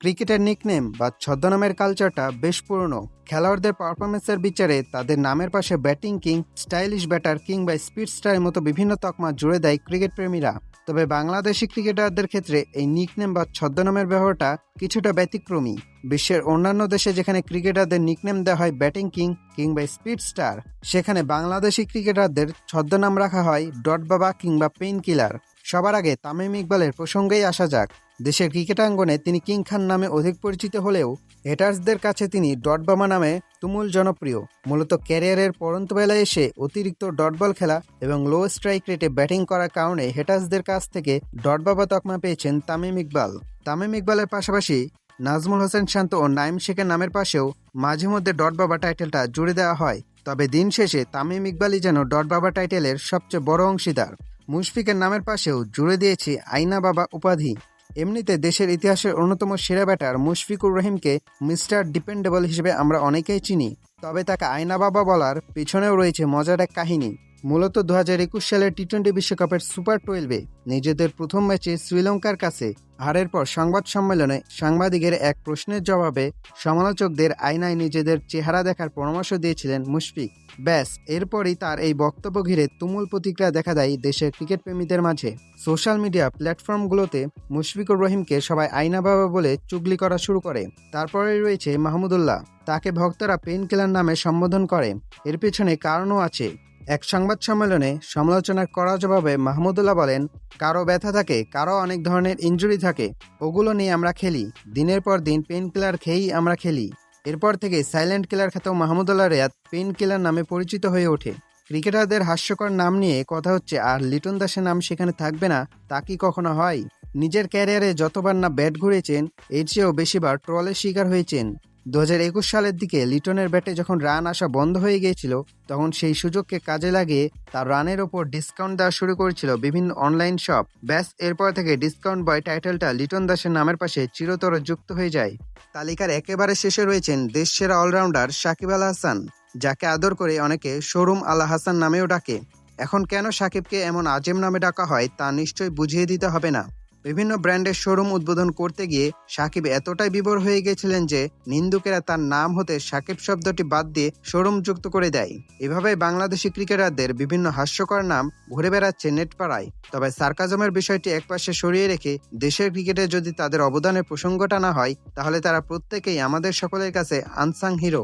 ক্রিকেটের নিকনেম বা ছদ্মনামের কালচারটা বেশ পুরনো। খেলোয়াড়দের পারফরমেন্সের বিচারে তাদের নামের পাশে ব্যাটিং কিং স্টাইলিশ ব্যাটার কিংবা স্পিড স্টারের মতো বিভিন্ন তকমা জুড়ে দেয় ক্রিকেট প্রেমীরা। তবে বাংলাদেশি ক্রিকেটারদের ক্ষেত্রে এই নিকনেম বা ছদ্মনামের ব্যবহারটা কিছুটা ব্যতিক্রমী। বিশ্বের অন্যান্য দেশে যেখানে ক্রিকেটারদের নিকনেম দেওয়া হয় ব্যাটিং কিং কিংবা স্পিড স্টার সেখানে বাংলাদেশি ক্রিকেটারদের ছদ্মনাম রাখা হয় ডট বাবা কিংবা পেইন কিলার সবার আগে তামিম ইকবালের প্রসঙ্গেই আসা যাক। দেশের ক্রিকেটাঙ্গনে তিনি কিং খান নামে অধিক পরিচিত হলেও হেটার্সদের কাছে তিনি ডটবামা নামে তুমুল জনপ্রিয়। মূলত ক্যারিয়ারের পরন্ত বেলায় এসে অতিরিক্ত ডটবল খেলা এবং লো স্ট্রাইক রেটে ব্যাটিং করার কারণে হেটার্সদের কাছ থেকে ডটবাবা তকমা পেয়েছেন তামিম ইকবাল। তামিম ইকবালের পাশাপাশি নাজমুল হোসেন শান্ত ও নাইম শেখের নামের পাশেও মাঝে মধ্যে ডট বাবা টাইটেলটা জুড়ে দেওয়া হয়। তবে দিন শেষে তামিম ইকবালই যেন ডট বাবা টাইটেলের সবচেয়ে বড় অংশীদার। মুশফিকের নামের পাশেও জুড়ে দিয়েছে আইনা বাবা উপাধি। এমনিতে দেশের ইতিহাসের অন্যতম সেরা ব্যাটার মুশফিকুর রহিমকে মিস্টার ডিপেন্ডেবল হিসেবে আমরা অনেকেই চিনি, তবে তাকে আয়না বাবা বলার পিছনেও রয়েছে মজার এক কাহিনী। মূলত দু হাজার একুশ সালের টি টোয়েন্টি বিশ্বকাপের সুপার টুয়েলভে নিজেদের প্রথম ম্যাচে শ্রীলঙ্কার কাছে হারের পর সংবাদ সম্মেলনে সাংবাদিকের এক প্রশ্নের জবাবে সমালোচকদের আয়নায় নিজেদের চেহারা দেখার পরামর্শ দিয়েছিলেন মুশফিক। ব্যাস, এরপরই তার এই বক্তব্য ঘিরে তুমুল প্রতিক্রিয়া দেখা দেয় দেশের ক্রিকেট প্রেমীদের মাঝে। সোশ্যাল মিডিয়া প্ল্যাটফর্মগুলোতে মুশফিকুর রহিমকে সবাই আইনা বাবা বলে চুগলি করা শুরু করে। তারপরে রয়েছে মাহমুদুল্লাহ তাকে ভক্তরা পেন কিলার নামে সম্বোধন করে। এর পেছনে কারণও আছে। এক সংবাদ সম্মেলনে সমালোচনার করা জবাবে মাহমুদুল্লাহ বলেন, কারও ব্যথা থাকে, কারও অনেক ধরনের ইনজুরি থাকে, ওগুলো নিয়ে আমরা খেলি। দিনের পর দিন পেন কিলার খেয়েই আমরা খেলি। এরপর থেকে সাইলেন্ট কিলার খ্যাত মাহমুদুল্লাহ রেয়াদ পেন কিলার নামে পরিচিত হয়ে ওঠে। ক্রিকেটারদের হাস্যকর নাম নিয়ে কথা হচ্ছে, আর লিটন দাসের নাম সেখানে থাকবে না, তা কি কখনো হয়? নিজের ক্যারিয়ারে যতবার না ব্যাট ঘুরেছেন, এর চেয়েও বেশিবার ট্রলের শিকার হয়েছেন। দু হাজার একুশ সালের দিকে লিটনের ব্যাটে যখন রান আসা বন্ধ হয়ে গিয়েছিল, তখন সেই সুযোগকে কাজে লাগিয়ে তার রানের ওপর ডিসকাউন্ট দেওয়া শুরু করেছিল বিভিন্ন অনলাইন শপ। ব্যাস, এরপর থেকে ডিসকাউন্ট বয় টাইটেলটা লিটন দাসের নামের পাশে চিরতর যুক্ত হয়ে যায়। তালিকার একেবারে শেষে রয়েছেন দেশ সেরা অলরাউন্ডার সাকিব আল হাসান, যাকে আদর করে অনেকে শোরুম আল হাসান নামেও ডাকে। এখন কেন সাকিবকে এমন আজেম নামে ডাকা হয় তা নিশ্চয়ই বুঝিয়ে দিতে হবে না। বিভিন্ন ব্র্যান্ডের শোরুম উদ্বোধন করতে গিয়ে সাকিব এতটাই বিভোর হয়ে গেছিলেন যে নিন্দুকেরা তার নাম হতে সাকিব শব্দটি বাদ দিয়ে শোরুম যুক্ত করে দেয়। এভাবেই বাংলাদেশি ক্রিকেটারদের বিভিন্ন হাস্যকর নাম ঘুরে বেড়াচ্ছে নেটপাড়ায়। তবে সার্কাজমের বিষয়টি একপাশে সরিয়ে রেখে দেশের ক্রিকেটে যদি তাদের অবদানের প্রসঙ্গটা না হয়, তাহলে তারা প্রত্যেকেই আমাদের সকলের কাছে আনসাং হিরো।